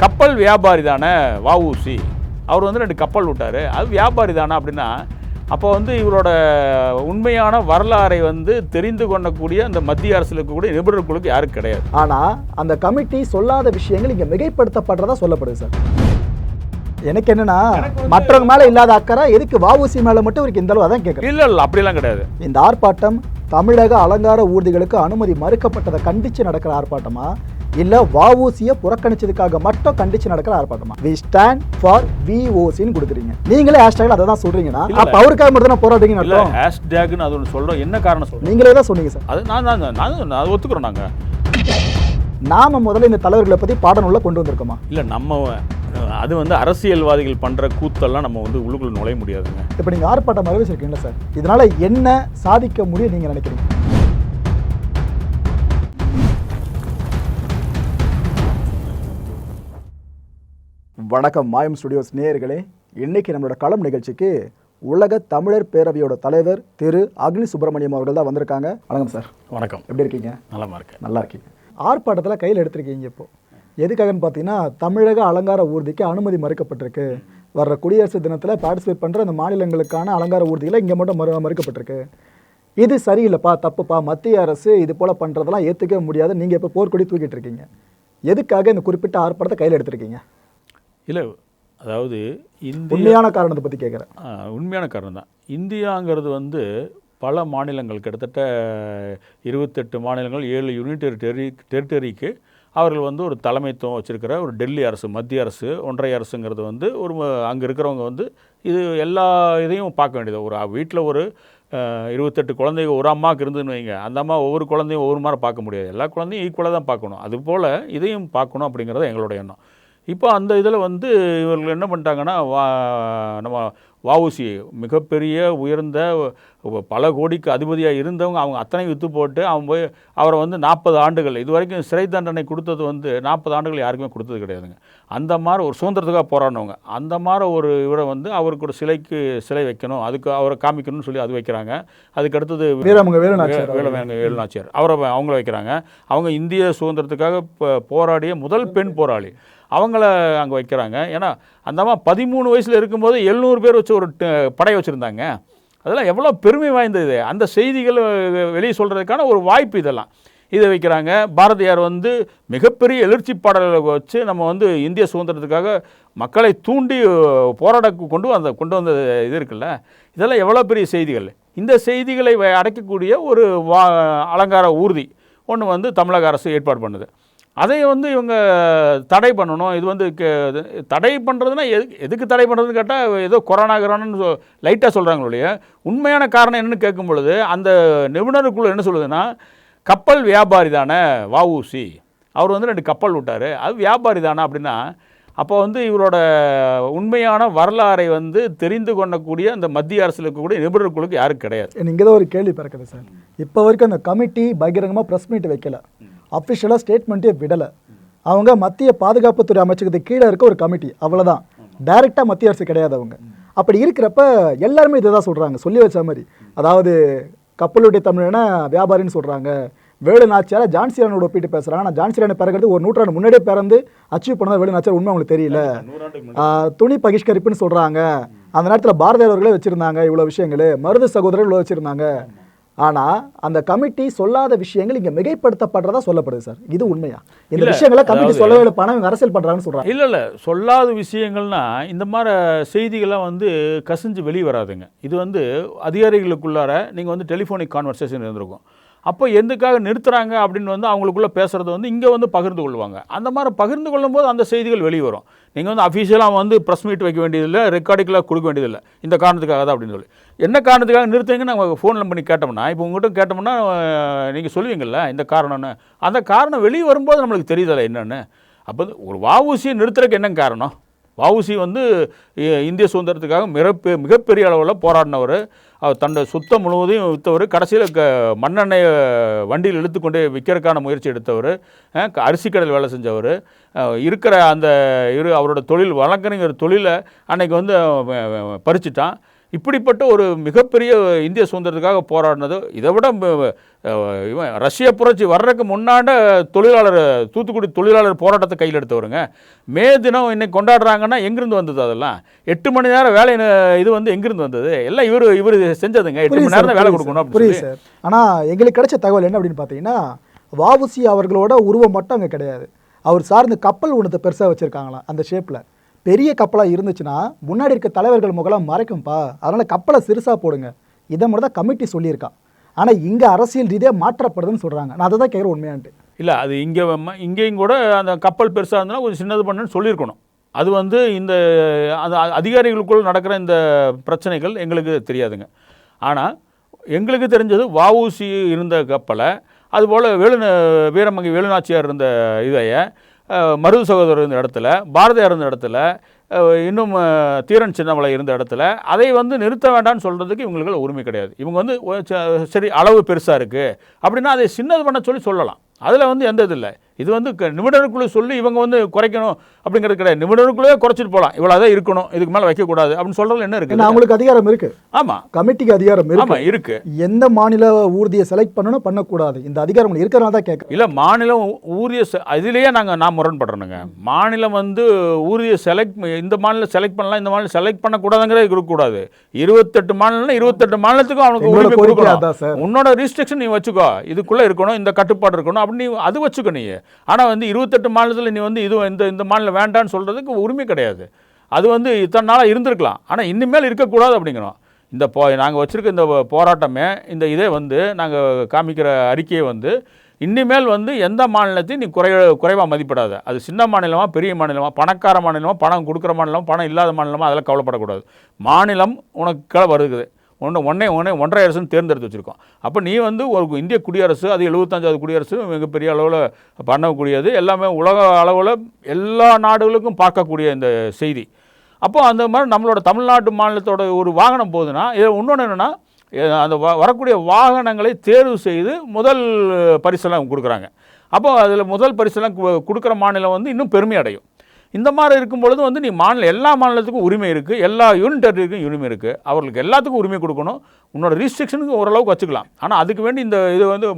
கப்பல் வியாபாரி தானே வஉசி. அவர் வந்து ரெண்டு கப்பல் விட்டார். அது வியாபாரி தானே அப்படின்னா அப்போ வந்து இவரோட உண்மையான வரலாறை வந்து தெரிந்து கொள்ளக்கூடிய அந்த மத்திய அரசில் இருக்கக்கூடிய நிபுணர்களுக்கு யாரும் கிடையாது. ஆனா அந்த கமிட்டி சொல்லாத விஷயங்கள் இங்க மிகைப்படுத்தப்படுறதா சொல்லப்படுது சார். எனக்கு என்னன்னா மற்றவங்க மேல இல்லாத அக்கறை எதுக்கு வாவூசி மேல மட்டும் இவருக்கு இந்த அளவு அதான் கேட்குறேன் இல்லை இல்லை அப்படிலாம் கிடையாது. இந்த ஆர்ப்பாட்டம் தமிழக அலங்கார ஊர்திகளுக்கு அனுமதி மறுக்கப்பட்டதை கண்டிச்சு நடக்கிற ஆர்ப்பாட்டமா? இல்ல வஉசியை புறக்கணிச்சதுக்காக மட்டும் கண்டிச்சு நடக்கிற ஆர்ப்பாட்டமா? வி ஸ்டாண்ட் ஃபார் விஓசின்னு கொடுக்குறீங்க. நீங்களே ஹேஷ்டேக் அதை தான் சொல்றீங்கன்னா. அப்ப அவருக்காக மட்டும் தான் போராடுறீங்கன்னு இல்லை ஹேஷ்டேக்னு அது ஒன்று சொல்கிறோம் என்ன காரணம் சொல்கிறோம் நீங்களே தான் சொன்னீங்க சார் அது நான் நான் அது ஒத்துக்கிறோம் நாங்கள் நாம முதல்ல இந்த தலைவர்களை பத்தி பாடநூல்ல கொண்டு வந்திருக்கோமா? இல்லை நம்ம அது வந்து அரசியல்வாதிகள் பண்ணுற கூத்தெல்லாம் நம்ம வந்து உள்ளுக்குள்ள நுழைய முடியாதுங்க. இப்போ நீங்க ஆர்ப்பாட்டம் அறிவிச்சிருக்கீங்களா சார் இதனால என்ன சாதிக்க முடியும் நீங்க நினைக்கிறீங்க? வணக்கம் மாயம் ஸ்டுடியோஸ் நேயர்களே. இன்னைக்கு நம்மளோட களம் நிகழ்ச்சிக்கு உலக தமிழர் பேரவையோட தலைவர் திரு அக்னி சுப்பிரமணியம் அவர்கள் தான் வந்திருக்காங்க. வணக்கம் சார். வணக்கம். எப்படி இருக்கீங்க? நலமா இருக்கேன். நல்லா இருக்கீங்க. ஆர்ப்பாட்டத்தில் கையில் எடுத்திருக்கீங்க இப்போ. எதுக்காகன்னு பார்த்தீங்கன்னா தமிழக அலங்கார ஊர்திக்கு அனுமதி மறுக்கப்பட்டிருக்கு. வர்ற குடியரசு தினத்தில் பார்ட்டிசிபேட் பண்ணுற அந்த மாநிலங்களுக்கான அலங்கார ஊர்திகளை இங்கே மட்டும் மறு மறுக்கப்பட்டிருக்கு. இது சரியில்லைப்பா தப்புப்பா மத்திய அரசு இது போல் பண்ணுறதெல்லாம் ஏற்றுக்கவே முடியாது. நீங்கள் இப்போ போர்க்கொடி தூக்கிட்டு இருக்கீங்க. எதுக்காக இந்த குறிப்பிட்ட ஆர்ப்பாட்டத்தை கையில் எடுத்திருக்கீங்க? இல்லை அதாவது இந்திய உண்மையான காரணத்தை பற்றி கேட்குறேன் உண்மையான காரணம் தான். இந்தியாங்கிறது வந்து பல மாநிலங்கள் கிட்டத்தட்ட இருபத்தெட்டு மாநிலங்கள் ஏழு யூனிட் டெரி டெரிட்டரிக்கு அவர்கள் வந்து ஒரு தலைமைத்துவம் வச்சிருக்கிற ஒரு டெல்லி அரசு மத்திய அரசு ஒன்றிய அரசுங்கிறது வந்து ஒரு அங்கே இருக்கிறவங்க வந்து இது எல்லா இதையும் பார்க்க வேண்டியது. ஒரு வீட்டில் ஒரு இருபத்தெட்டு குழந்தைங்க ஒரு அம்மாவுக்கு இருந்துன்னு வைங்க அந்த அம்மா ஒவ்வொரு குழந்தையும் ஒவ்வொரு மாதிரி பார்க்க முடியாது. எல்லா குழந்தையும் ஈக்குவலாக தான் பார்க்கணும். அதுபோல் இதையும் பார்க்கணும் அப்படிங்கிறது எங்களோட எண்ணம். இப்போ அந்த இதில் வந்து இவர்கள் என்ன பண்ணிட்டாங்கன்னா வா நம்ம வஉசி மிகப்பெரிய உயர்ந்த பல கோடிக்கு அதிபதியாக இருந்தவங்க அவங்க அத்தனை விற்று போட்டு அவன் போய் அவரை வந்து நாற்பது ஆண்டுகள் இது வரைக்கும் சிறை தண்டனை கொடுத்தது வந்து நாற்பது ஆண்டுகள் யாருக்குமே கொடுத்தது கிடையாதுங்க. அந்த மாதிரி ஒரு சுதந்திரத்துக்காக போராடினவங்க. அந்த மாதிரி ஒரு இவரை வந்து அவருக்கு ஒரு சிலைக்கு சிலை வைக்கணும் அதுக்கு அவரை காமிக்கணும்னு சொல்லி அது வைக்கிறாங்க. அதுக்கு அடுத்தது வீரமங்க வேலுநாச்சியார் அவரை அவங்கள வைக்கிறாங்க. அவங்க இந்திய சுதந்திரத்துக்காக போராடிய முதல் பெண் போராளி. அவங்கள அங்கே வைக்கிறாங்க. ஏன்னா அந்தம்மா பதிமூணு வயசில் இருக்கும்போது எழுநூறு பேர் வச்சு ஒரு படை வச்சுருந்தாங்க. அதெல்லாம் எவ்வளோ பெருமை வாய்ந்தது அந்த செய்திகள் வெளியே சொல்கிறதுக்கான ஒரு வாய்ப்பு இதெல்லாம். இதை வைக்கிறாங்க. பாரதியார் வந்து மிகப்பெரிய எழுச்சி பாடல்களை வச்சு நம்ம வந்து இந்திய சுதந்திரத்துக்காக மக்களை தூண்டி போராட கொண்டு அந்த கொண்டு வந்த இது இருக்குல்ல. இதெல்லாம் எவ்வளோ பெரிய செய்திகள். இந்த செய்திகளை வ- அடைக்கக்கூடிய ஒரு வா அலங்கார ஊர்தி ஒன்று வந்து தமிழக அரசு ஏற்பாடு பண்ணுது. அதை வந்து இவங்க தடை பண்ணணும். இது வந்து இது தடை பண்ணுறதுனா எதுக்கு எதுக்கு தடை பண்ணுறதுன்னு கேட்டால் ஏதோ கொரோனா கொரோனான்னு லைட்டாக சொல்கிறாங்களுடைய உண்மையான காரணம் என்னன்னு கேட்கும் பொழுது அந்த நிபுணருக்குள்ள என்ன சொல்லுதுன்னா கப்பல் வியாபாரி தானே வஉசி. அவர் வந்து ரெண்டு கப்பல் விட்டார். அது வியாபாரி தானே அப்படின்னா அப்போ வந்து இவரோட உண்மையான வரலாறை வந்து தெரிந்து கொள்ளக்கூடிய அந்த மத்திய அரசில் இருக்கக்கூடிய நிபுணர்களுக்கு யாரும் கிடையாது. இங்கே தான் ஒரு கேள்வி பிறக்குது சார். இப்போ வரைக்கும் அந்த கமிட்டி பகிரங்கமாக ப்ரெஸ் மீட் வைக்கல. அஃபிஷியலாக ஸ்டேட்மெண்ட்டே விடலை. அவங்க மத்திய பாதுகாப்புத்துறை அமைச்சகத்துக்கு கீழே இருக்க ஒரு கமிட்டி அவ்வளோதான் டைரெக்டாக மத்திய அரசு கிடையாது அவங்க. அப்படி இருக்கிறப்ப எல்லாருமே இதை தான் சொல்கிறாங்க சொல்லி வச்ச மாதிரி. அதாவது கப்பலுடைய தமிழன வியாபாரின்னு சொல்கிறாங்க வேலு நாச்சியார ஜான்சிரானோட ஒப்பிட்டு பேசுகிறாங்க ஆனால் ஜான்சிரானை பிறகு ஒரு நூற்றாண்டு முன்னாடியே பிறந்து அச்சீவ் பண்ணதான் வேலு நாச்சியார் உண்மை அவங்களுக்கு தெரியல. துணி பகிஷ்கரிப்புன்னு சொல்றாங்க. அந்த நேரத்தில் பாரதியார் அவர்களே வச்சிருந்தாங்க இவ்வளவு விஷயங்கள். மருது சகோதரர் இவ்வளவு வச்சிருந்தாங்க. ஆனா அந்த கமிட்டி சொல்லாத விஷயங்கள் இங்க மிகைப்படுத்தப்படுறதா சொல்லப்படுது சார். இது உண்மையா? இந்த விஷயங்களை கமிட்டி சொல்லவே இல்லை பணம் இவங்க அரசியல் பண்றாங்கன்னு சொல்றாங்க. இல்லை இல்லை. சொல்லாத விஷயங்கள்னா இந்த மாதிரி செய்திகள்லாம் வந்து கசிஞ்சு வெளியே வராதுங்க இது வந்து அதிகாரிகளுக்குள்ளார நீங்கள் வந்து டெலிஃபோனிக் கான்வர்சேஷன் இருந்திருக்கும். அப்போ எதுக்காக நிறுத்துகிறாங்க அப்படின்னு வந்து அவங்களுக்குள்ள பேசுகிறது வந்து இங்கே வந்து பகிர்ந்து கொள்வாங்க. அந்த மாதிரி பகிர்ந்து கொள்ளும்போது அந்த செய்திகள் வெளியே வரும் நீங்கள் வந்து அஃபீஷியலாக வந்து ப்ரெஸ் மீட் வைக்க வேண்டியதில்லை ரெக்கார்டுக்கெலாம் கொடுக்க வேண்டியதில்லை. இந்த காரணத்துக்காக தான் அப்படின்னு சொல்லி. என்ன காரணத்துக்காக நிறுத்துங்கன்னு நம்ம ஃபோனில் பண்ணி கேட்டோம்னா இப்போ உங்கள்கிட்ட கேட்டோம்னா நீங்கள் சொல்லுவீங்கள்ல இந்த காரணம்னு அந்த காரணம் வெளியே வரும்போது நம்மளுக்கு தெரியுதில்ல என்னென்னு. அப்போ ஒரு வாவூசியை நிறுத்துறதுக்கு என்ன காரணம்? வவுசி வந்து இந்திய சுதந்திரத்துக்காக மிகப்பெ மிகப்பெரிய அளவில் போராடினவர். அவர் தன்னை சுத்தம் முழுவதையும் விற்றவர் கடைசியில் க மண்ணெண்ணெயை வண்டியில் இழுத்துக்கொண்டே விற்கிறதுக்கான முயற்சி எடுத்தவர். க- அரிசி கடையில் வேலை செஞ்சவர். இருக்கிற அந்த இரு அவரோட தொழில் வழக்கறிஞர் தொழிலை அன்னைக்கு வந்து பறிச்சிட்டான். இப்படிப்பட்ட ஒரு மிகப்பெரிய இந்திய சுதந்திரத்துக்காக போராடினது. இதை விட இவன் ரஷ்ய புரட்சி வர்றதுக்கு முன்னாண்ட தொழிலாளர் தூத்துக்குடி தொழிலாளர் போராட்டத்தை கையில் எடுத்தவருங்க. மே தினம் இன்னைக்கு கொண்டாடுறாங்கன்னா எங்கிருந்து வந்தது அதெல்லாம்? எட்டு மணி நேரம் வேலை இது வந்து எங்கிருந்து வந்தது? எல்லாம் இவர் இவர் செஞ்சதுங்க. எட்டு மணி நேரம் தான் வேலை கொடுக்கணும் அப்படின்னு புரியுது சொல்லி. சார். ஆனா எங்களுக்கு கிடைச்ச தகவல் என்ன அப்படின்னு பார்த்தீங்கன்னா வாவுசி அவர்களோட உருவம் மட்டும் அங்க கிடையாது. அவர் சார்ந்த கப்பல் ஒன்றத்தை பெருசா வச்சிருக்காங்களாம் அந்த ஷேப்ல பெரிய கப்பலாக இருந்துச்சுன்னா முன்னாடி இருக்க தலைவர்கள் முகலாம் மறைக்கும்பா அதனால் கப்பலை சிறுசாக போடுங்க. இதை மட்டும் தான் கமிட்டி சொல்லியிருக்கான் ஆனால் இங்கே அரசியல் ரீதியாக மாற்றப்படுதுன்னு சொல்கிறாங்க நான் அதை தான் கேட்குறேன் உண்மையான்ட்டு. இல்லை அது இங்கே இங்கேயும் கூட அந்த கப்பல் பெருசாக இருந்தாலும் கொஞ்சம் சின்னது பண்ணுன்னு சொல்லியிருக்கணும். அது வந்து இந்த அந்த அதிகாரிகளுக்குள் நடக்கிற இந்த பிரச்சனைகள் எங்களுக்கு தெரியாதுங்க. ஆனால் எங்களுக்கு தெரிஞ்சது வஉசி இருந்த கப்பலை அதுபோல் வேலு வீரமங்கை வேலுநாச்சியார் இருந்த இதைய மருது சகோதரர் இருந்த இடத்துல பாரதியார் இருந்த இடத்துல இன்னும் தீரன் சின்னமலை இருந்த இடத்துல அதை வந்து நிறுத்த வேண்டாம்னு சொல்கிறதுக்கு இவங்களுக்கு உரிமை கிடையாது. இவங்க வந்து ச- சரி அளவு பெருசாக இருக்குது அப்படின்னா அதை சின்னது பண்ண சொல்லி சொல்லலாம். அதில் வந்து எந்த இது இல்லை. இது வந்து நிபுணருக்குள்ளே சொல்லி இவங்க வந்து குறைக்கணும் அப்படிங்கிறது கிடையாது. நிபுணருக்குள்ளே குறைச்சிட்டு போகலாம். இவ்வளோ தான் இருக்கணும். இதுக்கு மேலே வைக்கக்கூடாது அப்படின்னு சொல்கிறதுல என்ன இருக்குது? அவங்களுக்கு அதிகாரம் இருக்கு. ஆமாம் கமிட்டிக்கு அதிகாரம் இருக்கு. ஆமாம் இருக்குது எந்த மாநில ஊர்தியை செலக்ட் பண்ணணும் பண்ணக்கூடாது. இந்த அதிகாரம் இருக்கிறனால தான் கேட்குறேன். இல்லை மாநிலம் ஊதிய அதிலேயே நாங்கள் நான் முரண்படுறேனுங்க. மாநிலம் வந்து ஊதிய செலக்ட் இந்த மாநிலம் செலக்ட் பண்ணலாம் இந்த மாநிலம் செலக்ட் பண்ணக்கூடாதுங்கிறது இருக்கக்கூடாது. இருபத்தெட்டு மாநிலம் இருபத்தெட்டு மாநிலத்துக்கும் அவனுக்கு உரிமை சார். உன்னோட ரிஸ்ட்ரிக்ஷன் நீ வச்சுக்கோ. இதுக்குள்ளே இருக்கணும் இந்த கட்டுப்பாடு இருக்கணும் அப்படி நீ அது வச்சுக்கோ நீ. ஆனால் வந்து இருபத்தெட்டு மாநிலத்தில் நீ வந்து இது இந்த இந்த மாநிலம் வேண்டான்னு சொல்கிறதுக்கு உரிமை கிடையாது. அது வந்து இத்தனை நாளாக இருந்திருக்கலாம். ஆனால் இனிமேல் இருக்கக்கூடாது அப்படிங்கிறோம். இந்த போ நாங்கள் வச்சுருக்க இந்த போராட்டமே இந்த இதே வந்து நாங்கள் காமிக்கிற அறிக்கையை வந்து இனிமேல் வந்து எந்த மாநிலத்தையும் நீ குறை குறைவாக மதிப்பிடாத. அது சின்ன மாநிலமாக பெரிய மாநிலமாக பணக்கார மாநிலமாக பணம் கொடுக்குற மாநிலம் பணம் இல்லாத மாநிலமாக அதெல்லாம் கவலைப்படக்கூடாது. மாநிலம் உனக்கு வருது. வருகுது ஒன்று ஒன்றே ஒன்றே ஒன்றரை அரசுன்னு தேர்ந்தெடுத்து வச்சுருக்கோம். அப்போ நீ வந்து ஒரு இந்திய குடியரசு அது எழுபத்தஞ்சாவது குடியரசு மிகப்பெரிய அளவில் பண்ணக்கூடியது எல்லாமே உலக அளவில் எல்லா நாடுகளுக்கும் பார்க்கக்கூடிய இந்த செய்தி. அப்போ அந்த மாதிரி நம்மளோட தமிழ்நாட்டு மாநிலத்தோட ஒரு வாகனம் போகுதுன்னா இதில் இன்னொன்று என்னென்னா அந்த வ- வரக்கூடிய வாகனங்களை தேர்வு செய்து முதல் பரிசெல்லாம் கொடுக்குறாங்க. அப்போ அதில் முதல் பரிசெல்லாம் கு- கொடுக்குற மாநிலம் வந்து இன்னும் பெருமை அடையும். இந்த மாதிரி இருக்கும் பொழுது வந்து நீ மாநில எல்லா மாநிலத்துக்கும் உரிமை இருக்குது எல்லா யூனிட் டெரிட்டரிக்கும் உரிமை இருக்குது அவர்களுக்கு எல்லாத்துக்கும் உரிமை கொடுக்கணும். உன்னோட ரிஸ்ட்ரிக்ஷனுக்கு ஓரளவுக்கு வச்சுக்கலாம். ஆனால் அதுக்கு வேண்டி இந்த இது வந்து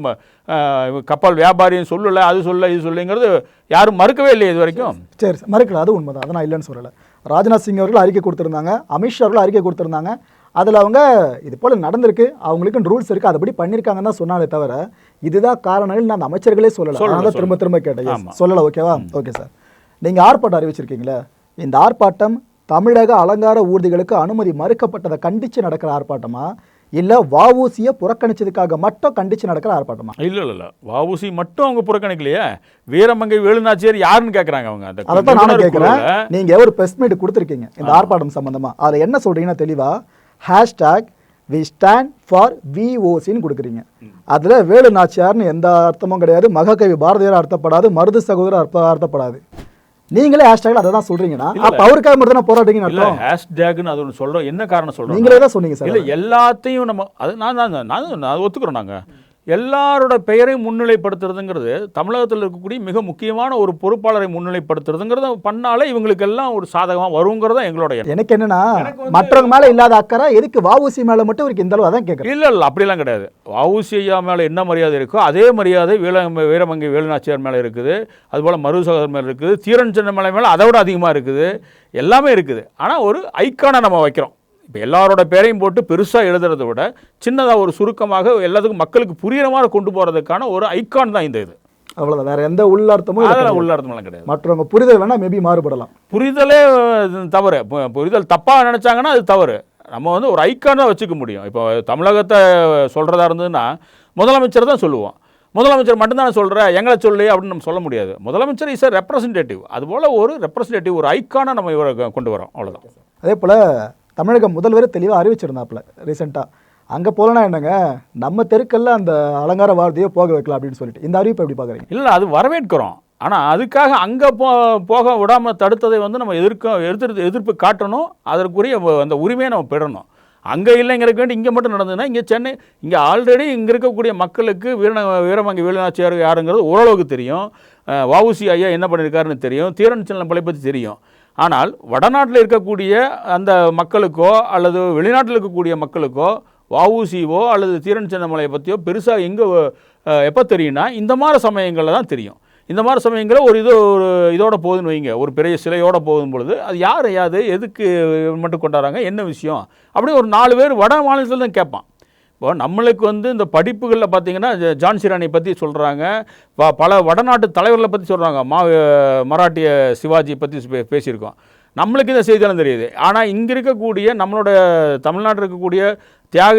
கப்பல் வியாபாரியும் சொல்லலை அது சொல்ல இது சொல்லுங்கிறது யாரும் மறுக்கவே இல்லையே இது வரைக்கும். சரி மறுக்கல. அது உண்மைதான். அதை நான் இல்லைன்னு சொல்லலை. ராஜ்நாத் சிங் அவர்கள் அறிக்கை கொடுத்துருந்தாங்க. அமித்ஷா அவர்கள் அறிக்கை கொடுத்துருந்தாங்க. அதில் அவங்க இது போல் நடந்திருக்கு. அவங்களுக்கும் ரூல்ஸ் இருக்குது அதுபடி பண்ணியிருக்காங்கன்னு தான் சொன்னாலே தவிர இதுதான் காரணங்கள் நான் அமைச்சர்களே சொல்லலை. அதனால திரும்ப. திரும்ப கேட்டேன். சொல்லலை ஓகேவா? Okay sir. நீங்கள் ஆர்ப்பாட்டம் அறிவிச்சிருக்கீங்களே? இந்த ஆர்ப்பாட்டம் தமிழக அலங்கார ஊர்திகளுக்கு அனுமதி மறுக்கப்பட்டதை கண்டித்து நடக்கிற ஆர்ப்பாட்டமா? இல்லை வஉசியை புறக்கணிச்சதுக்காக மட்டும் கண்டித்து நடக்கிற ஆர்ப்பாட்டமா? இல்லை இல்லை இல்லை. வஉசி மட்டும் அவங்க புறக்கணிக்கலையே. வீரமங்கை வேலுநாச்சியார் யாருன்னு கேட்குறாங்க அவங்க அந்த அதை தான் நானும் கேட்குறேன் குழுவுல நீங்க ஒரு ப்ரெஸ் மீட் கொடுத்துருக்கீங்க இந்த ஆர்ப்பாட்டம் சம்பந்தமா. அதுல என்ன சொல்றீங்கன்னா தெளிவா ஹேஷ்டாக் வி ஸ்டாண்ட் ஃபார் விஓசின்னு கொடுக்குறீங்க. அதுல வேலு நாச்சியார்னு எந்த அர்த்தமும் கிடையாது. மகாகவி பாரதியார் அர்த்தப்படாது மருது சகோதரர் அர்த்த அர்த்தப்படாது. நீங்களே ஹேஷ்டாக்ல அதை தான் சொல்றீங்கண்ணா அப்ப அவருக்காக மட்டும் தானே போராட்டீங்கன்னு இல்ல அர்த்தம். ஹேஷ்டேக்னு அது ஒன்று சொல்கிறோம் என்ன காரணம் சொல்கிறோம் நீங்களே தான் சொன்னீங்க சார் இல்லை எல்லாத்தையும் நம்ம அது நான் நான் நான் ஒத்துக்கிறோம் நாங்கள் எல்லாரோட பெயரையும் முன்னிலைப்படுத்துறதுங்கிறது தமிழகத்தில் இருக்கக்கூடிய மிக முக்கியமான ஒரு பொறுப்பாளரை முன்னிலைப்படுத்துறதுங்கிறத பண்ணாலே இவங்களுக்கு எல்லாம் ஒரு சாதகமாக வருங்கிறதா எங்களோட எண்ணம். எனக்கு என்னன்னா மற்றவங்க மேல இல்லாத அக்கறை எதுக்கு வஉசி மேல மட்டும் இவருக்கு இந்த அளவு அதான் கேட்குறேன் இல்லை இல்லை அப்படிலாம் கிடையாது. வஉசி ஐயா மேலே என்ன மரியாதை இருக்கோ அதே மரியாதை வீர வீரமங்கை வேலுநாச்சியார் மேலே இருக்குது. அதுபோல் மருது சகோதரர் மேலே இருக்குது. தீரன் சின்ன மலை மேலே அதை விட அதிகமாக இருக்குது. எல்லாமே இருக்குது. ஆனால் ஒரு ஐக்கானை நம்ம வைக்கிறோம். இப்போ எல்லாரோட பேரையும் போட்டு பெருசாக எழுதுறதை விட சின்னதாக ஒரு சுருக்கமாக எல்லாத்துக்கும் மக்களுக்கு புரியுற மாதிரி கொண்டு போகிறதுக்கான ஒரு ஐக்கான் தான் இந்த இது. அவ்வளவுதான். வேற எந்த உள்ளார்த்தமும் கிடையாது. உள்ளார்த்தமெல்லாம் கிடையாது. மற்றவங்க புரிதல் வேணா மேபி மாறுபடலாம். புரிதலே தவறு. புரிதல் தப்பாக நினச்சாங்கன்னா அது தவறு. நம்ம வந்து ஒரு ஐக்கானாக வச்சுக்க முடியும். இப்போ தமிழகத்தை சொல்கிறதா இருந்ததுன்னா முதலமைச்சர் தான் சொல்லுவோம் முதலமைச்சர் மட்டும்தானே சொல்கிற எங்களை சொல்லு அப்படின்னு நம்ம சொல்ல முடியாது. முதலமைச்சர் இஸ் a ரெப்ரசன்டேட்டிவ் அதுபோல் ஒரு ரெப்ரசன்டேட்டிவ் ஒரு ஐக்கானை நம்ம இவரை கொண்டு வரோம். அவ்வளோதான் அதே போல் தமிழக முதல்வர் தெளிவாக அறிவிச்சிருந்தாப்புல ரீசெண்டாக அங்கே போகலன்னா என்னங்க? நம்ம தெருக்கல்ல அந்த அலங்கார வார்த்தையை போக வைக்கலாம் அப்படின்னு சொல்லிட்டு. இந்த அறிவிப்பை எப்படி பார்க்குறீங்க? இல்லை அது வரவேற்கிறோம். ஆனால் அதுக்காக அங்கே போ போக விடாமல் தடுத்ததை வந்து நம்ம எதிர்க்க எதிர்த்து எதிர்ப்பு காட்டணும். அதற்குரிய வ- அந்த உரிமையை நம்ம பெறணும். அங்கே இல்லைங்கிறதுக்கு வேண்டி இங்கே மட்டும் நடந்ததுன்னா இங்கே சென்னை இங்கே ஆல்ரெடி இங்கே இருக்கக்கூடிய மக்களுக்கு வீர வீரமங்கி வேலுநாச்சியார் யாருங்கிறது ஓரளவுக்கு தெரியும். வவுசி ஐயா என்ன பண்ணியிருக்காருன்னு தெரியும். தீரன் சின்னம்பலை பற்றி தெரியும். ஆனால் வடநாட்டில் இருக்கக்கூடிய அந்த மக்களுக்கோ அல்லது வெளிநாட்டில் இருக்கக்கூடிய மக்களுக்கோ வஉசிவோ அல்லது தீரன் சின்னமலையை பற்றியோ பெருசாக எங்கே எப்போ தெரியும்னா இந்த மாதிரி சமயங்களில் தான் தெரியும். இந்த மாதிரி சமயங்களில் ஒரு இது ஒரு இதோட போகுதுன்னு வைங்க. ஒரு பெரிய சிலையோட போகும் பொழுது அது யார் யாது எதுக்கு மட்டும் கொண்டாடுறாங்க என்ன விஷயம்? அப்படி ஒரு நாலு பேர் வட மாநிலத்தில் தான் கேட்பான். இப்போ நம்மளுக்கு வந்து இந்த படிப்புகளில் பார்த்தீங்கன்னா ஜான்சி ராணி பற்றி சொல்கிறாங்க பல வடநாட்டு தலைவர்களை பற்றி சொல்கிறாங்க மா மராட்டிய சிவாஜி பற்றி பே- பேசியிருக்கோம். நம்மளுக்கு இந்த செய்தியெல்லாம் தெரியுது. ஆனால் இங்கே இருக்கக்கூடிய நம்மளோட தமிழ்நாட்டில் இருக்கக்கூடிய தியாக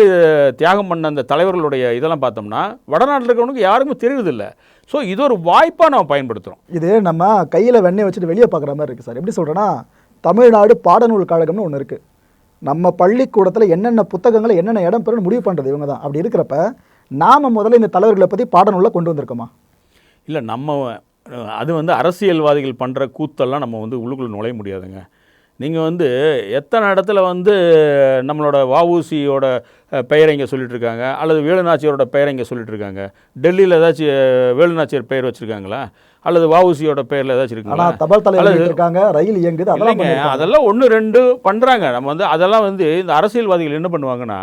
தியாகம் பண்ண அந்த தலைவர்களுடைய இதெல்லாம் பார்த்தோம்னா வடநாட்டில் இருக்கிறவனுக்கு யாருக்கும் தெரியறதில்ல. ஸோ இது ஒரு வாய்ப்பாக நம்ம பயன்படுத்துகிறோம் இது நம்ம கையில் வெண்ணெய் வச்சுட்டு வெளியே பார்க்குற மாதிரி இருக்குது சார். எப்படி சொல்கிறேன்னா தமிழ்நாடு பாடநூல் கழகம்னு ஒன்று இருக்குது நம்ம பள்ளிக்கூடத்தில் என்னென்ன புத்தகங்களை என்னென்ன இடம் பெறணும் முடிவு பண்ணுறது இவங்க தான் அப்படி இருக்கிறப்ப நாம் முதல்ல இந்த தலைவர்களை பற்றி பாடநூலில் கொண்டு வந்திருக்கோமா? இல்லை நம்ம அது வந்து அரசியல்வாதிகள் பண்ணுற கூத்தெல்லாம் நம்ம வந்து உள்ளுக்குள்ள நுழைய முடியாதுங்க. நீங்கள் வந்து எத்தனை இடத்துல வந்து நம்மளோட வஉசியோட பெயரை இங்கே சொல்லிட்டுருக்காங்க அல்லது வேலுநாச்சியாரோட பெயரை இங்கே சொல்லிட்டுருக்காங்க? டெல்லியில் ஏதாச்சும் வேலுநாச்சியர் வேலுநாச்சியார் பெயர் வச்சுருக்காங்களா? அல்லது வஉசியோட பெயரில் ஏதாச்சும் இருக்குங்களா? ஆனால் தபால் தலைவர் இருக்காங்க ரயில் இயங்குது அதெல்லாம் இல்லைங்க. அதெல்லாம் ஒன்று ரெண்டு பண்ணுறாங்க நம்ம வந்து அதெல்லாம் வந்து இந்த அரசியல்வாதிகள் என்ன பண்ணுவாங்கன்னா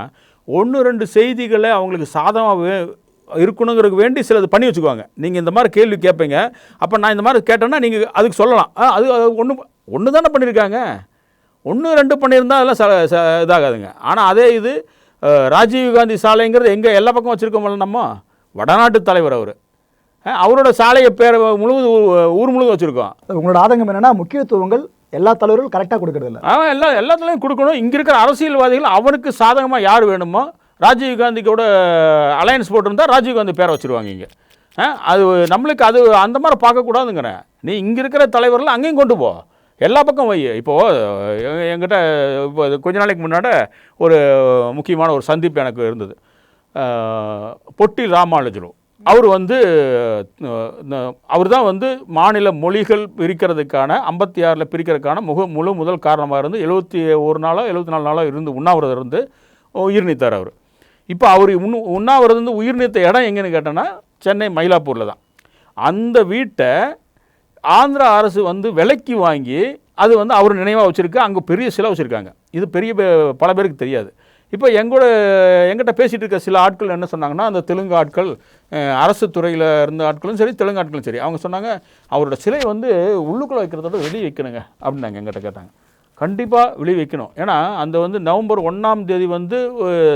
ஒன்று ரெண்டு செய்திகளை அவங்களுக்கு சாதமாக இருக்கணுங்கிறதுக்கு வேண்டி சிலது பண்ணி வச்சுக்குவாங்க. நீங்கள் இந்த மாதிரி கேள்வி கேட்பீங்க. அப்போ நான் இந்த மாதிரி கேட்டேன்னா நீங்கள் அதுக்கு சொல்லலாம். அது ஒன்று ஒன்று தானே பண்ணியிருக்காங்க? ஒன்று ரெண்டு பண்ணியிருந்தா அதெல்லாம் ச இதாகாதுங்க. ஆனால் அதே இது அஹ், ராஜீவ் காந்தி சாலைங்கிறது எங்கே எல்லா பக்கம் வச்சுருக்கோம்ல நம்ம? வடநாட்டு தலைவர் அவர். அவரோட சாலையை பேர் முழுவதும் ஊர் முழுவதும் வச்சுருக்கோம். உங்களோட ஆதங்கம் என்னன்னா முக்கியத்துவங்கள் எல்லா தலைவர்களும் கரெக்டாக கொடுக்கறது இல்ல. அவன் எல்லா எல்லாத்துலேயும் கொடுக்கணும். இங்கே இருக்கிற அரசியல்வாதிகள் அவனுக்கு சாதகமாக யார் வேணுமோ ராஜீவ் காந்திக்கோட அலையன்ஸ் போட்டிருந்தா ராஜீவ் காந்தி பேரை வச்சுருவாங்க இங்கே. அது நம்மளுக்கு அது அந்த மாதிரி பார்க்கக்கூடாதுங்கிறேன். நீ இங்கே இருக்கிற தலைவர்கள் அங்கேயும் கொண்டு போ. எல்லா பக்கம் வை. இப்போது எங்கிட்ட இப்போ கொஞ்ச நாளைக்கு முன்னாடி ஒரு முக்கியமான ஒரு சந்திப்பு எனக்கு இருந்தது. பொட்டி ராமானுஜலு அவர் வந்து அவர் தான் வந்து மாநில மொழிகள் பிரிக்கிறதுக்கான ஐம்பத்தி ஆறில் பிரிக்கிறதுக்கான முக முழு முதல் காரணமாக இருந்து எழுபத்தி ஒரு நாளோ எழுபத்தி நாலு நாளோ இருந்து உண்ணாவிரதம் இருந்து உயிர் நீத்தார் அவர். இப்போ அவர் உண்ணு உண்ணாவிரதம் இருந்து உயிர் நீத்த இடம் எங்கேன்னு கேட்டோன்னா சென்னை மயிலாப்பூரில் தான். அந்த வீட்டை ஆந்திரா அரசு வந்து விலைக்கு வாங்கி அது வந்து அவர் நினைவாக வச்சுருக்கு அங்கே பெரிய சிலை வச்சுருக்காங்க. இது பெரிய பே- பல பேருக்கு தெரியாது. இப்போ எங்கூட எங்கிட்ட பேசிகிட்டு இருக்க சில ஆட்கள் என்ன சொன்னாங்கன்னா அந்த தெலுங்கு ஆட்கள் அரசு துறையில் இருந்த ஆட்களும் சரி தெலுங்கு ஆட்களும் சரி அவங்க சொன்னாங்க அவரோட சிலை வந்து உள்ளுக்குள்ளே வைக்கிறதோட வெளியே வைக்கணுங்க அப்படின்னாங்க எங்கிட்ட கேட்டாங்க. கண்டிப்பாக வெளியே வைக்கணும். ஏன்னா அந்த வந்து நவம்பர் ஒன்றாம் தேதி வந்து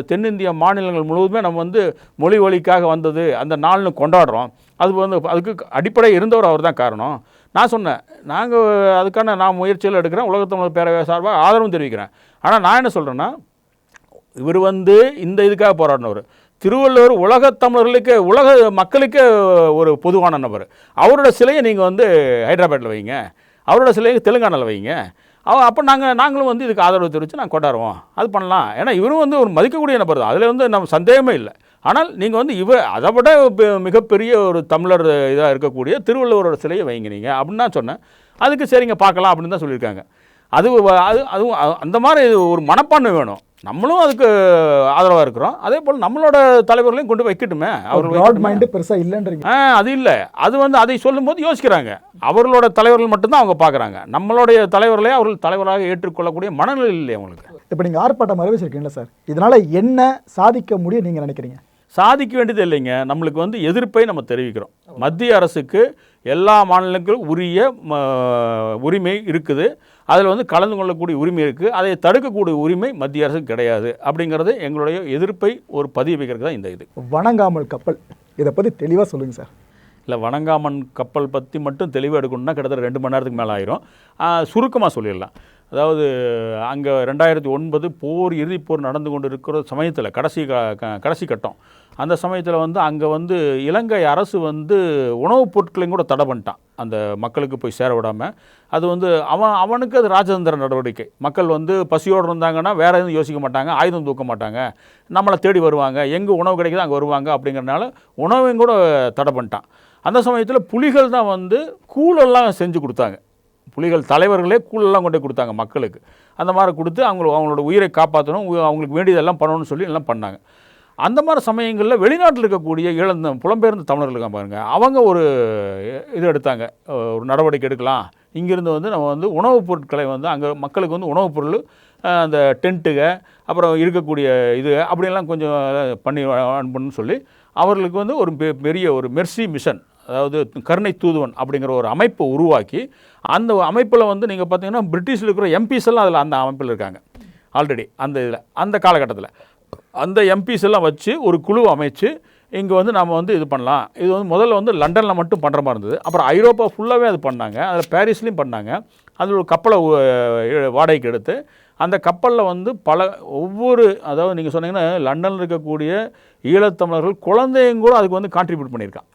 தென்னிந்திய மாநிலங்கள் முழுவதுமே நம்ம வந்து மொழி வழிக்காக வந்தது அந்த நாள்னு கொண்டாடுறோம். அது வந்து அதுக்கு அடிப்படை இருந்தவர் அவர் தான் காரணம். நான் சொன்னேன் நாங்கள் அதுக்கான நான் முயற்சிகள் எடுக்கிறேன் உலகத்தமிழர் பேரவை சார்பாக ஆதரவும் தெரிவிக்கிறேன். ஆனால் நான் என்ன சொல்கிறேன்னா இவர் வந்து இந்த இதுக்காக போராடினவர். திருவள்ளுவர் உலக தமிழர்களுக்கு உலக மக்களுக்கு ஒரு பொதுவான நபர். அவரோட சிலையை நீங்கள் வந்து ஹைதராபாத்தில் வைங்க. அவரோட சிலையை தெலுங்கானாவில் வைங்க. அவ அப்போ நாங்கள் நாங்களும் வந்து இதுக்கு ஆதரவு தெரிவித்து நாங்கள் கொண்டாடுவோம். அது பண்ணலாம். ஏன்னா இவரும் வந்து ஒரு மதிக்கக்கூடிய நபர் தான். அதில் வந்து நம்ம சந்தேகமே இல்லை. ஆனால் நீங்கள் வந்து இவர் அதை விட மிகப்பெரிய ஒரு தமிழர் இதாக இருக்கக்கூடிய திருவள்ளுவரோட சிலையை வைங்க நீங்கள் அப்படின்னு தான் சொன்னேன். அதுக்கு சரிங்க பார்க்கலாம் அப்படின்னு தான் சொல்லியிருக்காங்க. அது அது அதுவும் அந்த மாதிரி ஒரு மனப்பான்மை வேணும். நம்மளும் அதுக்கு ஆதரவாக இருக்கிறோம். அதே போல் நம்மளோட தலைவர்களையும் கொண்டு வைக்கட்டுமே? அவர்கள் ப்ராட் வைக்கட்டுமே. மைண்டு பெருசா இல்லைன்றீங்க. ஆ அது இல்லை. அது வந்து அதை சொல்லும்போது யோசிக்கிறாங்க. அவர்களோட தலைவர்கள் மட்டும்தான் அவங்க பார்க்குறாங்க நம்மளுடைய தலைவர்களே அவர்கள் தலைவராக ஏற்றுக்கொள்ளக்கூடிய மனநிலை இல்லை அவங்களுக்கு இப்போ நீங்க ஆர்ப்பாட்டம் அறிவிச்சிருக்கீங்களா சார். இதனால என்ன சாதிக்க முடியும் நீங்க நினைக்கிறீங்க? சாதிக்க வேண்டியது இல்லைங்க. நம்மளுக்கு வந்து எதிர்ப்பை நம்ம தெரிவிக்கிறோம். மத்திய அரசுக்கு எல்லா மாநிலங்களுக்கும் உரிய உரிமை இருக்குது. அதில் வந்து கலந்து கொள்ளக்கூடிய உரிமை இருக்குது அதை தடுக்கக்கூடிய உரிமை மத்திய அரசுக்கு கிடையாது. அப்படிங்கிறது எங்களுடைய எதிர்ப்பை ஒரு பதிவு வைக்கிறதுக்கு தான் இந்த இது. வணங்காமல் கப்பல். இதை பத்தி தெளிவா சொல்லுங்க சார். இல்லை வணங்காமன் கப்பல் பற்றி மட்டும் தெளிவாக எடுக்கணும்னா கிட்டத்தட்ட ரெண்டு மணி நேரத்துக்கு மேலே ஆயிரும். சுருக்கமாக சொல்லிடலாம். அதாவது அங்கே ரெண்டாயிரத்தி ஒன்பது போர் இறுதிப் போர் நடந்து கொண்டு இருக்கிற சமயத்தில் கடைசி கடைசி கட்டம். அந்த சமயத்தில் வந்து அங்கே வந்து இலங்கை அரசு வந்து உணவுப் பொருட்களையும் கூட தடை பண்ணிட்டான். அந்த மக்களுக்கு போய் சேர விடாமல் அது வந்து அவன் அவனுக்கு அது ராஜதந்திர நடவடிக்கை. மக்கள் வந்து பசியோடு இருந்தாங்கன்னா வேறு எதுவும் யோசிக்க மாட்டாங்க ஆயுதம் தூக்க மாட்டாங்க. நம்மளை தேடி வருவாங்க எங்கே உணவு கிடைக்குதோ அங்கே வருவாங்க அப்படிங்கிறனால உணவையும் கூட தடை பண்ணிட்டான். அந்த சமயத்தில் புலிகள் தான் வந்து கூழெல்லாம் செஞ்சு கொடுத்தாங்க. புலிகள் தலைவர்களே கூழெல்லாம் கொண்டு கொடுத்தாங்க மக்களுக்கு. அந்த மாதிரி கொடுத்து அவங்கள அவங்களோட உயிரை காப்பாற்றணும் அவங்களுக்கு வேண்டியதெல்லாம் பண்ணணும்னு சொல்லி எல்லாம் பண்ணாங்க. அந்த மாதிரி சமயங்களில் வெளிநாட்டில் இருக்கக்கூடிய இழந்த புலம்பெயர்ந்த தமிழர்கள் இருக்காங்க பாருங்கள் அவங்க ஒரு இது எடுத்தாங்க. ஒரு நடவடிக்கை எடுக்கலாம். இங்கேருந்து வந்து நம்ம வந்து உணவுப் பொருட்களை வந்து அங்கே மக்களுக்கு வந்து உணவுப் பொருள் அந்த டென்ட்டுக அப்புறம் இருக்கக்கூடிய இது அப்படியெல்லாம் கொஞ்சம் பண்ணி அனுப்பணும்னு சொல்லி அவர்களுக்கு வந்து ஒரு பெ- பெரிய ஒரு மெர்சி மிஷன் அதாவது கருணை தூதுவன் அப்படிங்கிற ஒரு அமைப்பை உருவாக்கி அந்த அமைப்பில் வந்து நீங்கள் பார்த்தீங்கன்னா பிரிட்டிஷில் இருக்கிற எம்பிஸ் எல்லாம் அதில் அந்த அமைப்பில் இருக்காங்க. ஆல்ரெடி அந்த இதில் அந்த காலகட்டத்தில். அந்த எம்பிஸ் எல்லாம் வச்சு ஒரு குழு அமைச்சு இங்கே வந்து நம்ம வந்து இது பண்ணலாம். இது வந்து முதல்ல வந்து லண்டனில் மட்டும் பண்ணுற மாதிரி இருந்தது. அப்புறம் ஐரோப்பா ஃபுல்லாகவே அது பண்ணாங்க. அதில் பாரிஸ்லேயும் பண்ணாங்க. அதில் ஒரு கப்பலை வாடகைக்கு எடுத்து அந்த கப்பலில் வந்து பல ஒவ்வொரு அதாவது நீங்கள் சொன்னீங்கன்னா லண்டனில் இருக்கக்கூடிய ஈழத்தமிழர்கள் குழந்தையும் கூட அதுக்கு வந்து கான்ட்ரிபியூட் பண்ணியிருக்கான்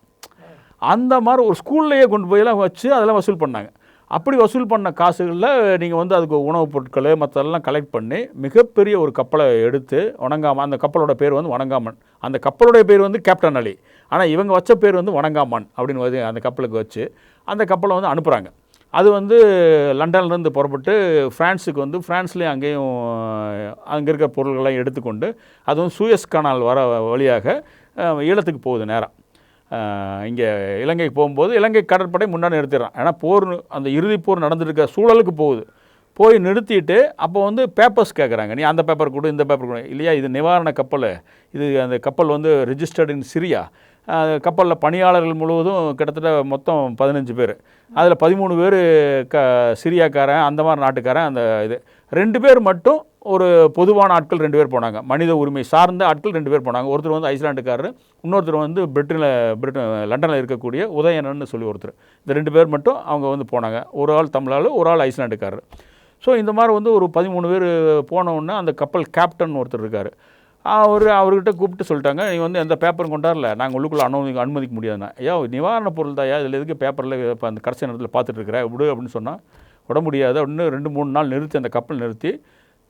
அந்த மாதிரி ஒரு ஸ்கூல்லையே கொண்டு போயெல்லாம் வச்சு அதெல்லாம் வசூல் பண்ணாங்க. அப்படி வசூல் பண்ண காசுகளில் நீங்கள் வந்து அதுக்கு உணவுப் பொருட்கள் மற்றதெல்லாம் கலெக்ட் பண்ணி மிகப்பெரிய ஒரு கப்பலை எடுத்து வணங்காமன் அந்த கப்பலோட பேர் வந்து வணங்காமன். அந்த கப்பலோடைய பேர் வந்து கேப்டன் அலி. ஆனால் இவங்க வச்ச பேர் வந்து வணங்காமன் அப்படின்னு வந்து அந்த கப்பலுக்கு வச்சு அந்த கப்பலை வந்து அனுப்புகிறாங்க அது வந்து லண்டன்லேருந்து புறப்பட்டு ஃப்ரான்ஸுக்கு வந்து ஃப்ரான்ஸ்லேயும் அங்கேயும் அங்கே இருக்கிற பொருள்கள்லாம் எடுத்துக்கொண்டு அதுவும் சூயஸ் கனால் வர வழியாக ஈழத்துக்கு போகுது நேரம் இங்கே இலங்கைக்கு போகும்போது இலங்கை கடற்படை முன்னாடி நிறுத்திடுறான். ஏன்னா போர் அந்த இறுதி போர் நடந்துருக்க சூழலுக்கு போகுது. போய் நிறுத்திட்டு அப்போ வந்து பேப்பர்ஸ் கேட்குறாங்க. நீ அந்த பேப்பர் கொடு இந்த பேப்பர் கொடு. இல்லையா இது நிவாரண கப்பல். இது அந்த கப்பல் வந்து ரிஜிஸ்டர்டு இன் சிரியா கப்பலில் பணியாளர்கள் முழுவதும் கிட்டத்தட்ட மொத்தம் பதினஞ்சு பேர். அதில் பதிமூணு பேர் க சிரியாக்காரன் அந்த மாதிரி நாட்டுக்காரன் அந்த இது. ரெண்டு பேர் மட்டும் ஒரு பொதுவான ஆட்கள் ரெண்டு பேர் போனாங்க. மனித உரிமை சார்ந்த ஆட்கள் ரெண்டு பேர் போனாங்க. ஒருத்தர் வந்து ஐஸ்லாண்டுக்காரர் இன்னொருத்தர் வந்து பிரிட்டனில் பிரிட்டன் லண்டனில் இருக்கக்கூடிய உதயணன்னு சொல்லி ஒருத்தர். இந்த ரெண்டு பேர் மட்டும் அவங்க வந்து போனாங்க. ஒரு ஆள் தமிழாள் ஒரு ஆள் ஐஸ்லாண்டுக்காரர் ஸோ இந்த மாதிரி வந்து ஒரு பதிமூணு பேர் போனவுடனே அந்த கப்பல் கேப்டன் ஒருத்தர் இருக்கார். அவர் அவர்கிட்ட கூப்பிட்டு சொல்லிட்டாங்க நீ வந்து எந்த பேப்பரும் கொண்டாடல? நாங்கள் உள்ளுக்குள்ளே அனுமதி அனுமதிக்க முடியாதுண்ணா. ஐயா நிவாரண பொருள் தாயா இதில் எதுக்கு பேப்பரில் இப்போ அந்த கடைசி நேரத்தில் பார்த்துட்டு இருக்கிற? விடு அப்படின்னு சொன்னால் விட முடியாது அப்படின்னு ரெண்டு மூணு நாள் நிறுத்தி அந்த கப்பல் நிறுத்தி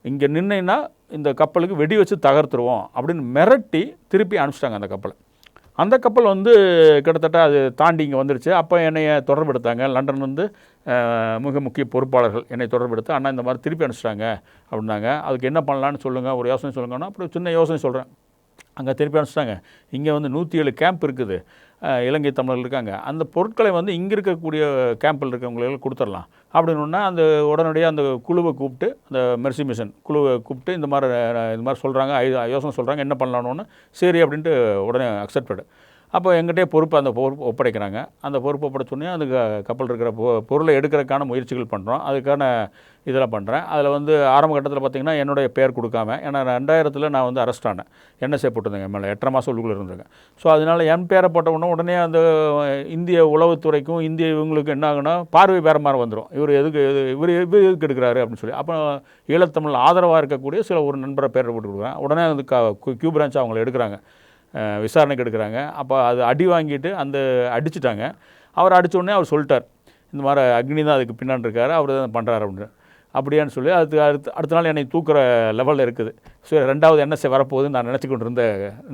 இங்கே நின்னேன்னா இந்த கப்பலுக்கு வெடி வச்சு தகர்த்துருவோம் அப்படின்னு மிரட்டி திருப்பி அனுப்பிச்சிட்டாங்க அந்த கப்பலை. அந்த கப்பல் வந்து கிட்டத்தட்ட அது தாண்டி இங்கே வந்துருச்சு. அப்போ என்னைய தொடர்பெடுத்தாங்க லண்டன் வந்து மிக முக்கிய பொறுப்பாளர்கள் என்னை தொடர்பெடுத்து அண்ணா இந்த மாதிரி திருப்பி அனுப்பிச்சிட்டாங்க அப்படின்னாங்க. அதுக்கு என்ன பண்ணலான்னு சொல்லுங்கள் ஒரு யோசனை சொல்லுங்கன்னா அப்புறம் சின்ன யோசனை சொல்கிறேன் அங்கே திருப்பி அனுப்பிச்சிட்டாங்க. இங்கே வந்து நூற்றி ஏழு கேம்ப் இருக்குது இலங்கை தமிழர்கள் இருக்காங்க. அந்த பொருட்களை வந்து இங்கே இருக்கக்கூடிய கேம்பில் இருக்கவங்களுக்கு கொடுத்துடலாம். அப்படின்னா அந்த உடனடியாக அந்த குழுவை கூப்பிட்டு அந்த மெர்சி மிஷன் குழுவை கூப்பிட்டு இந்த மாதிரி இது இந்த மாதிரி சொல்கிறாங்க யோசனை சொல்கிறாங்க என்ன பண்ணலான்னு சரி அப்படின்ட்டு உடனே அக்செப்ட் அப்போ எங்கிட்டே பொறுப்பு அந்த பொறுப்பு ஒப்படைக்கிறாங்க. அந்த பொறுப்பு ஒப்படைச்சோடனே அந்த கப்பல் இருக்கிற பொ- பொருளை எடுக்கிறதுக்கான முயற்சிகள் பண்ணுறோம் அதுக்கான இதெல்லாம் பண்ணுறேன் அதில் வந்து ஆரம்ப கட்டத்தில் பார்த்திங்கன்னா என்னுடைய பேர் கொடுக்காம ஏன்னா ரெண்டாயிரத்தில் நான் வந்து அரெஸ்ட் ஆனேன். என்எஸ்ஏ போட்டிருந்தேங்க? மேலே எட்டரை மாதம் உள்ளுக்குள்ளே இருந்திருக்கேன். ஸோ அதனால் என் பேரை போட்ட உடனே உடனே அந்த இந்திய உளவுத்துறைக்கும் இந்திய இவங்களுக்கு என்ன ஆகுனா பார்வை பேர மாதிரி வந்துடும் இவர் எதுக்கு எது இவர் இவர் எதுக்கு எடுக்கிறாரு அப்படின்னு சொல்லி. அப்போ ஈழத்தமிழ் ஆதரவாக இருக்கக்கூடிய சில ஒரு நண்பரை பேரை போட்டு கொடுக்குறேன் உடனே வந்து க கியூ பிரான்ச் அவங்களை எடுக்கிறாங்க. விசாரணைக்கு எடுக்கிறாங்க. அப்போ அது அடி வாங்கிட்டு அந்த அடிச்சிட்டாங்க. அவர் அடித்தோடனே அவர் சொல்லிட்டார் இந்த மாதிரி அக்னி தான் அதுக்கு பின்னாடி இருக்காரு அவர் தான் பண்ணுறாரு அப்படின்னு. அப்படியான்னு சொல்லி அதுக்கு அடுத்த அடுத்த நாள் என்னை தூக்குற லெவலில் இருக்குது. ஸோ ரெண்டாவது என்எஸ்ஏ வரப்போகுதுன்னு நான் நினச்சி கொண்டு இருந்த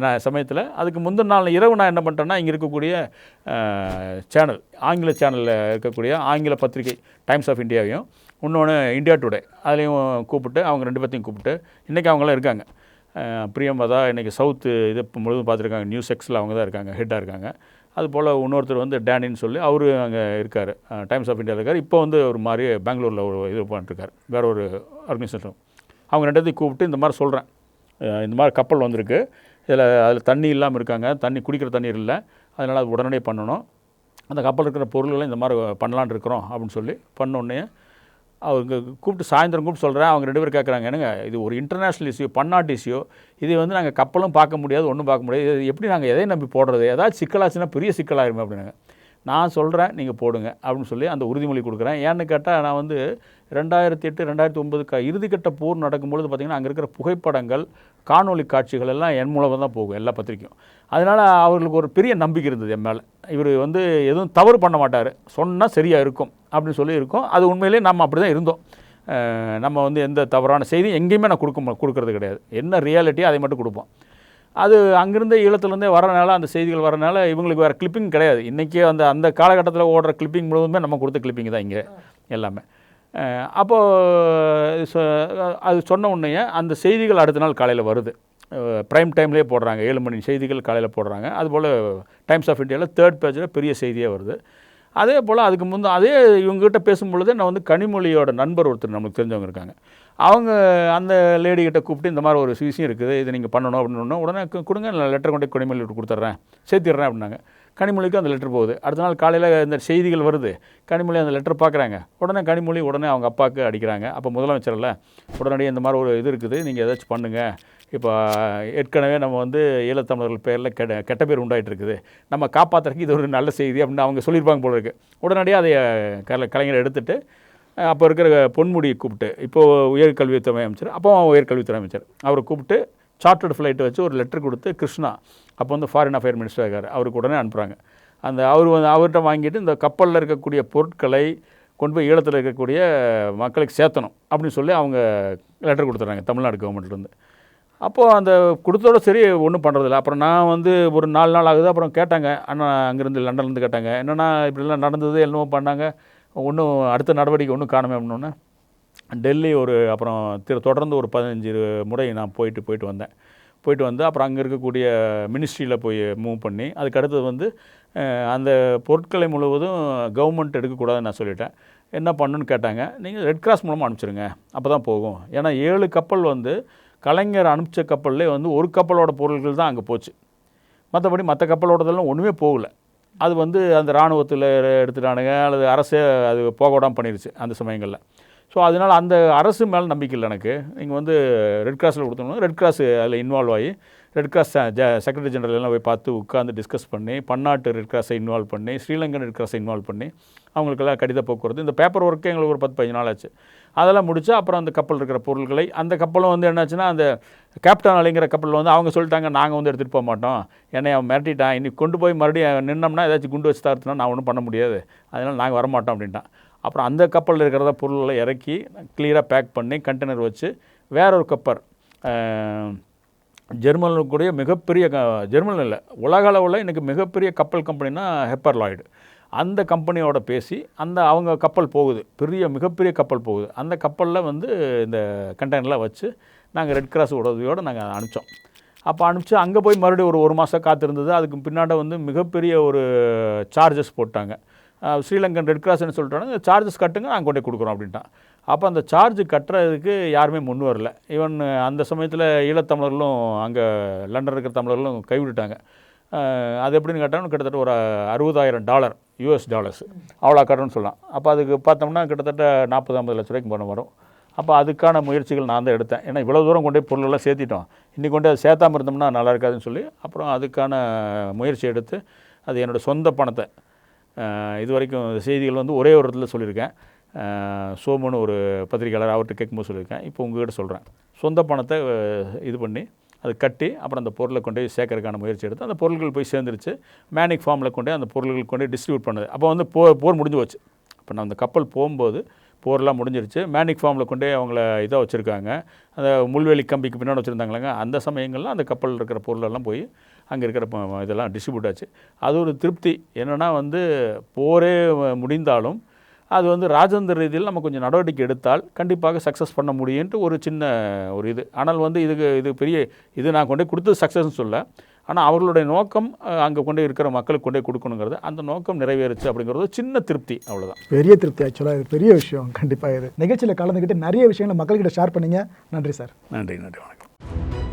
நான் சமயத்தில் அதுக்கு முந்தின நாள் இரவு நான் என்ன பண்ணிட்டேன்னா இங்கே இருக்கக்கூடிய சேனல் ஆங்கில சேனலில் இருக்கக்கூடிய ஆங்கில பத்திரிகை டைம்ஸ் ஆஃப் இந்தியாவையும் இன்னொன்று இந்தியா டுடே அதுலேயும் கூப்பிட்டு அவங்க ரெண்டு பேர்த்தையும் கூப்பிட்டு இன்றைக்கி அவங்களாம் இருக்காங்க. பிரியம்பதா இன்றைக்கி சவுத்து இது முழுவதும் பார்த்துருக்காங்க. நியூஸ் எக்ஸில் அவங்க தான் இருக்காங்க ஹெட்டாக இருக்காங்க. அது போல் இன்னொருத்தர் வந்து டேனின்னு சொல்லி அவர் அங்கே இருக்கார். டைம்ஸ் ஆஃப் இந்தியாவில் இருக்கார். இப்போ வந்து ஒரு மாதிரி பெங்களூரில் ஒரு இது பண்ணிட்டுருக்கார். வேறு ஒரு ஆர்கனைசேஷன் அவங்க ரெண்டத்தையும் கூப்பிட்டு இந்த மாதிரி சொல்கிறேன் இந்த மாதிரி கப்பல் வந்திருக்கு. இதில் அதில் தண்ணி இல்லாமல் இருக்காங்க. தண்ணி குடிக்கிற தண்ணீர் இல்லை. அதனால் அது உடனடியே பண்ணணும். அந்த கப்பல் இருக்கிற பொருள்களை இந்த மாதிரி பண்ணலான் இருக்கிறோம் அப்படின்னு சொல்லி பண்ண உடனே அவங்க கூப்பிட்டு சாயந்தரம் கூப்பிட்டு சொல்கிறேன் அவங்க ரெண்டு பேர் கேட்குறாங்க என்னங்க இது ஒரு இன்டர்நேஷ்னல் இஷ்யூ பன்னாட்டு இஷ்யூ இது வந்து நாங்கள் கப்பலும் பார்க்க முடியாது ஒன்றும் பார்க்க முடியாது. இது எப்படி நாங்கள் எதை நம்பி போடுறது? ஏதாச்சும் சிக்கலாச்சுன்னா பெரிய சிக்கலாயிருமே அப்படின்னாங்க. நான் சொல்கிறேன் நீங்கள் போடுங்க அப்படின்னு சொல்லி அந்த உறுதிமொழி கொடுக்குறேன். ஏன்னு கேட்டால் நான் வந்து ரெண்டாயிரத்தி எட்டு ரெண்டாயிரத்தி ஒம்பது க இறுதிக்கட்ட போர் நடக்கும்பொழுது பார்த்திங்கன்னா அங்கே இருக்கிற புகைப்படங்கள் காணொளி காட்சிகள் எல்லாம் என் மூலமாக தான் போகும் எல்லா பத்திரிக்கையும். அதனால் அவர்களுக்கு ஒரு பெரிய நம்பிக்கை இருந்தது என் மேலே. இவர் வந்து எதுவும் தவறு பண்ண மாட்டார். சொன்னால் சரியாக இருக்கும் அப்படின்னு சொல்லி இருக்கோம். அது உண்மையிலேயே நம்ம அப்படி தான் இருந்தோம் நம்ம வந்து எந்த தவறான செய்தி எங்கேயுமே நான் கொடுக்க மா- கொடுக்கறது கிடையாது. என்ன ரியாலிட்டியோ அதை மட்டும் கொடுப்போம். அது அங்கேருந்தே ஈழத்துலேருந்தே வரனால அந்த செய்திகள் வரனால இவங்களுக்கு வேறு கிளிப்பிங் கிடையாது. இன்றைக்கி அந்த அந்த காலகட்டத்தில் ஓடுற கிளிப்பிங் முழுவதுமே நம்ம கொடுத்த கிளிப்பிங் தான் இங்கே எல்லாமே. அப்போது அது சொன்ன உடனே அந்த செய்திகள் அடுத்த நாள் காலையில் வருது. ப்ரைம் டைம்லேயே போடுறாங்க. ஏழு மணி செய்திகள் காலையில் போடுறாங்க. அதுபோல் டைம்ஸ் ஆஃப் இந்தியாவில் தேர்ட் பேஜில் பெரிய செய்தியாக வருது. அதே போல் அதுக்கு முந்தைய அதே இவங்ககிட்ட பேசும்பொழுது நான் வந்து கனிமொழியோட நண்பர் ஒருத்தர் நமக்கு தெரிஞ்சவங்க இருக்காங்க. அவங்க அந்த லேடிகிட்ட கூப்பிட்டு இந்த மாதிரி ஒரு விஷயம் இருக்குது இதை நீங்கள் பண்ணணும் அப்படின்னு உடனே கு- கொடுங்க நான் லெட்டர் கொண்டு கனிமொழி கொடுத்துட்றேன். சேர்த்திடுறேன் அப்படின்னாங்க. கனிமொழிக்கு அந்த லெட்டர் போகுது. அடுத்த நாள் காலையில் இந்த செய்திகள் வருது. கனிமொழி அந்த லெட்டர் பார்க்குறாங்க. உடனே கனிமொழி உடனே அவங்க அப்பாவுக்கு அடிக்கிறாங்க. அப்போ முதலமைச்சரில் உடனடியே இந்த மாதிரி ஒரு இது இருக்குது. நீங்கள் ஏதாச்சும் பண்ணுங்கள் இப்போ ஏற்கனவே நம்ம வந்து ஈழத்தமிழர்கள் பேரில் கெட்ட கெட்ட பேர் உண்டாயிட்டு இருக்குது நம்ம காப்பாற்றுறதுக்கு இது ஒரு நல்ல செய்தி அப்படின்னு அவங்க சொல்லியிருப்பாங்க போல இருக்குது உடனடியாக அதை கல கலைஞர் எடுத்துகிட்டு அப்போ இருக்கிற பொன்முடியை கூப்பிட்டு இப்போது உயர்கல்வித்துறை அமைச்சர் அப்போ உயர்கல்வித்துறை அமைச்சர். அவரை கூப்பிட்டு சார்ட்டர்டு ஃப்ளைட்டை வச்சு ஒரு லெட்டர் கொடுத்து கிருஷ்ணா அப்போ வந்து ஃபாரின் அஃபேர் மினிஸ்டர் இருக்கார் அவருக்கு உடனே அனுப்புகிறாங்க அந்த அவர் வந்து அவர்கிட்ட வாங்கிட்டு இந்த கப்பலில் இருக்கக்கூடிய பொருட்களை கொண்டு போய் ஈழத்தில் இருக்கக்கூடிய மக்களுக்கு சேர்த்தணும் அப்படின்னு சொல்லி அவங்க லெட்டர் கொடுத்துட்றாங்க தமிழ்நாடு கவர்மெண்ட்லேருந்து அப்போது அந்த கொடுத்தோட சரி ஒன்றும் பண்ணுறதில்ல அப்புறம் நான் வந்து ஒரு நாலு நாள் ஆகுது. அப்புறம் கேட்டாங்க அண்ணா அங்கேருந்து லண்டன்லேருந்து கேட்டாங்க. என்னென்னா இப்படிலாம் நடந்தது என்னமோ பண்ணாங்க. ஒன்றும் அடுத்த நடவடிக்கை ஒன்றும் காணுமே அப்படின்னோடனே டெல்லி ஒரு அப்புறம் திரு தொடர்ந்து ஒரு பதினஞ்சு முறை நான் போயிட்டு போயிட்டு வந்தேன். போயிட்டு வந்து அப்புறம் அங்கே இருக்கக்கூடிய மினிஸ்ட்ரியில் போய் மூவ் பண்ணி அதுக்கு அடுத்தது வந்து அந்த பொருட்களை முழுவதும் கவர்மெண்ட் எடுக்கக்கூடாதுன்னு நான் சொல்லிட்டேன். என்ன பண்ணுன்னு கேட்டாங்க நீங்கள் ரெட் கிராஸ் மூலமாக அனுப்பிச்சிருங்க அப்போ தான் போகும். ஏன்னா ஏழு கப்பல் வந்து கலைஞர் அனுப்பிச்ச கப்பல்லே வந்து ஒரு கப்பலோட பொருட்கள் தான் அங்கே போச்சு. மற்றபடி மற்ற கப்பலோடதெல்லாம் ஒன்றுமே போகலை. அது வந்து அந்த இராணுவத்தில் எடுத்துட்டானுங்க அல்லது அரசே அது போக விடாமல் பண்ணிருச்சு அந்த சமயங்களில். ஸோ அதனால் அந்த அரசு மேலே நம்பிக்கை இல்லை எனக்கு. நீங்கள் வந்து ரெட் கிராஸில் கொடுத்தோம்னா ரெட் கிராஸ் அதில் இன்வால்வ் ஆகி ரெட் கிராஸ் செக்ரட்டரி ஜெனரல் போய் பார்த்து உட்காந்து டிஸ்கஸ் பண்ணி பன்னாட்டு ரெட் கிராஸை இன்வால்வ் பண்ணி ஸ்ரீலங்கன் ரெட் கிராஸை இன்வால்வ் பண்ணி அவங்களுக்கெல்லாம் கடித போக்குவரத்து இந்த பேப்பர் ஒர்க்கே எங்களுக்கு ஒரு பத்து பதினஞ்சு நாள் ஆச்சு. அதெல்லாம் முடிச்சு அப்புறம் அந்த கப்பல் இருக்கிற பொருட்களை அந்த கப்பலும் வந்து என்னாச்சுன்னா அந்த கேப்டன் அலைங்கிற கப்பலில் வந்து அவங்க சொல்லிட்டாங்க நாங்கள் வந்து எடுத்துகிட்டு போக மாட்டோம். என்னை அவன் மிரட்டிட்டான். இன்னைக்கு கொண்டு போய் மறுபடியும் நின்னோம்னா ஏதாச்சும் குண்டு வச்சு தாத்துனா நான் ஒன்றும் பண்ண முடியாது. அதனால் நாங்கள் வரமாட்டோம் அப்படின்ட்டான். அப்புறம் அந்த கப்பலில் இருக்கிறத பொருளை இறக்கி கிளியராக பேக் பண்ணி கண்டெய்னர் வச்சு வேற ஒரு கப்பர் ஜெர்மனுக்குடைய மிகப்பெரிய க ஜெர்மன் இல்லை உலக அளவில் இன்றைக்கி மிகப்பெரிய கப்பல் கம்பெனினா ஹெப்பர் லாய்டு. அந்த கம்பெனியோட பேசி அந்த அவங்க கப்பல் போகுது. பெரிய மிகப்பெரிய கப்பல் போகுது. அந்த கப்பலில் வந்து இந்த கண்டெய்னரில் வச்சு நாங்கள் ரெட் கிராஸ் உதவியோடு நாங்கள் அனுப்பிச்சோம். அப்போ அனுப்பிச்சு அங்கே போய் மறுபடியும் ஒரு ஒரு மாதம் காத்திருந்தது. அதுக்கு பின்னாடி வந்து மிகப்பெரிய ஒரு சார்ஜஸ் போட்டாங்க. ஸ்ரீலங்கன் ரெட் கிராஸ்ன்னு சொல்லிட்டாங்க சார்ஜஸ் கட்டுங்க நாங்கள் கொண்டே கொடுக்குறோம் அப்படின்ட்டான். அப்போ அந்த சார்ஜ் கட்டுறதுக்கு யாருமே முன் வரல. ஈவன் அந்த சமயத்தில் ஈழத்தமிழர்களும் அங்கே லண்டன் இருக்கிற தமிழர்களும் கைவிட்டுட்டாங்க. அது எப்படின்னு கேட்டாலும் கிட்டத்தட்ட ஒரு அறுபதாயிரம் டாலர் யூஎஸ் டாலர்ஸ் அவ்வளோ கட்டணும்னு சொல்லலாம். அப்போ அதுக்கு பார்த்தோம்னா கிட்டத்தட்ட நாற்பது ஐம்பது லட்ச ரூபாய்க்கு பணம் வரும். அப்போ அதுக்கான முயற்சிகள் நான் தான் எடுத்தேன். ஏன்னா இவ்வளோ தூரம் கொண்டு போய் பொருளெல்லாம் சேர்த்திட்டோம். இன்றைக்கி கொண்டு அதை சேர்த்தாமல் இருந்தோம்னா நல்லா இருக்காதுன்னு சொல்லி அப்புறம் அதுக்கான முயற்சி எடுத்து அது என்னோட சொந்த பணத்தை இது வரைக்கும் செய்திகள் வந்து ஒரே ஒரு இடத்துல சொல்லியிருக்கேன். சோமுன்னு ஒரு பத்திரிக்கையாளர் அவர்கிட்ட கேட்கும்போது சொல்லியிருக்கேன். இப்போ உங்ககிட்ட சொல்கிறேன் சொந்த பணத்தை இது பண்ணி அது கட்டி அப்புறம் அந்த பொருளை கொண்டு போய் சேர்க்கறதுக்கான முயற்சி எடுத்து அந்த பொருட்கள் போய் சேர்ந்துருச்சு. மேனிக் ஃபார்மில் கொண்டு அந்த பொருள்கள் கொண்டு டிஸ்ட்ரிபியூட் பண்ணுது. அப்போ வந்து போ போர் முடிஞ்சு போச்சு. இப்போ நான் அந்த கப்பல் போகும்போது போர்லாம் முடிஞ்சிருச்சு. மேனிக் ஃபார்மில் கொண்டே அவங்கள இதாக வச்சுருக்காங்க. அந்த முள்வெளி கம்பிக்கு பின்னாடி வச்சுருந்தாங்களாங்க. அந்த சமயங்களில் அந்த கப்பலில் இருக்கிற பொருளெல்லாம் போய் அங்கே இருக்கிற இதெல்லாம் டிஸ்ட்ரிபியூட் ஆச்சு. அது ஒரு திருப்தி. என்னென்னா வந்து போரே முடிந்தாலும் அது வந்து ராஜேந்திர ரீதியில் நம்ம கொஞ்சம் நடவடிக்கை எடுத்தால் கண்டிப்பாக சக்ஸஸ் பண்ண முடியும்ட்டு ஒரு சின்ன ஒரு இது. ஆனால் வந்து இதுக்கு இது பெரிய இது நான் கொண்டு கொடுத்தது சக்ஸஸ்னு சொல்ல. ஆனால் அவர்களுடைய நோக்கம் அங்கே கொண்டு இருக்கிற மக்களுக்கு கொண்டு கொடுக்கணுங்கிறது. அந்த நோக்கம் நிறைவேறுச்சு அப்படிங்கிறது சின்ன திருப்தி அவ்வளோதான் பெரிய திருப்தி ஆக்சுவலாக இது பெரிய விஷயம். கண்டிப்பாக இது. நிகழ்ச்சியில் கலந்துக்கிட்டு நிறைய விஷயங்களை மக்கள்கிட்ட ஷேர் பண்ணீங்க. நன்றி சார் நன்றி நன்றி வணக்கம்.